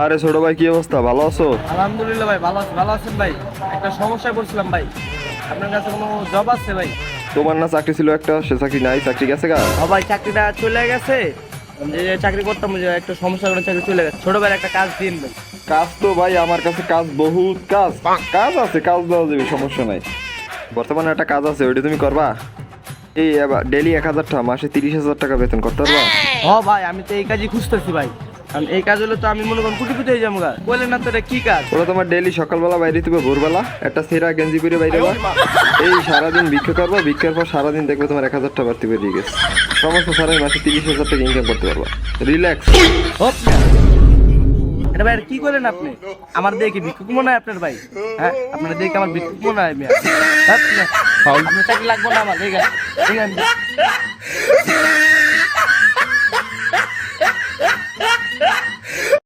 আরে ছোট ভাই কি অবস্থা? ভালো আছো? আলহামদুলিল্লাহ ভাই ভালো আছি ভালো আছেন ভাই? একটা সমস্যায় পড়ছিলাম ভাই। আপনার কাছে কোনো জব আছে ভাই? তোমার না চাকরি ছিল একটা সে চাকরি নাই চাকরি গেছে গা? ও ভাই চাকরিটা চলে গেছে। যে চাকরি করতাম যে একটা সমস্যা করে চাকরি চলে গেছে। ছোট ভাইয়ের একটা কাজ দিন ভাই। কাজ তো ভাই আমার কাছে কাজ বহুত কাজ। কাজ আছে কাজ দেওয়া যাবে সমস্যা নাই। বর্তমানে একটা কাজ আছে ওইটা তুমি করবা? এই ডেলি এক হাজার টাকা মাসে তিরিশ হাজার টাকা বেতন করতে পারবা? ও ভাই আমি তো এই কাজই খুঁজতেছি ভাই। কারণ এই কাজ হলে তো আমি মনে করেন কুটি কুটি হয়ে যাব গা। বললেন না তো এটা কি কাজ? ওরা তোমার ডেলি সকালবেলা বাইরে তুমি ভোরবেলা একটা সেরা গেঞ্জি পরে বাইরে যাবা। এই সারাদিন ভিক্ষা করবা ভিক্ষার পর সারাদিন দেখবে তোমার এক হাজার টাকা বাড়তি বেরিয়ে গেছে। সমস্ত সারাই মাসে তিরিশ হাজার টাকা ইনকাম করতে পারবা। রিল্যাক্স এটা ভাই কি করলেন আপনি? আমার দেখে ভিক্ষুক মনে হয় আপনার ভাই। হ্যাঁ আপনার দেখে আমার ভিক্ষুক মনে হয় আপনার চাকরি লাগবে না আমার ঠিক আছে ঠিক আছে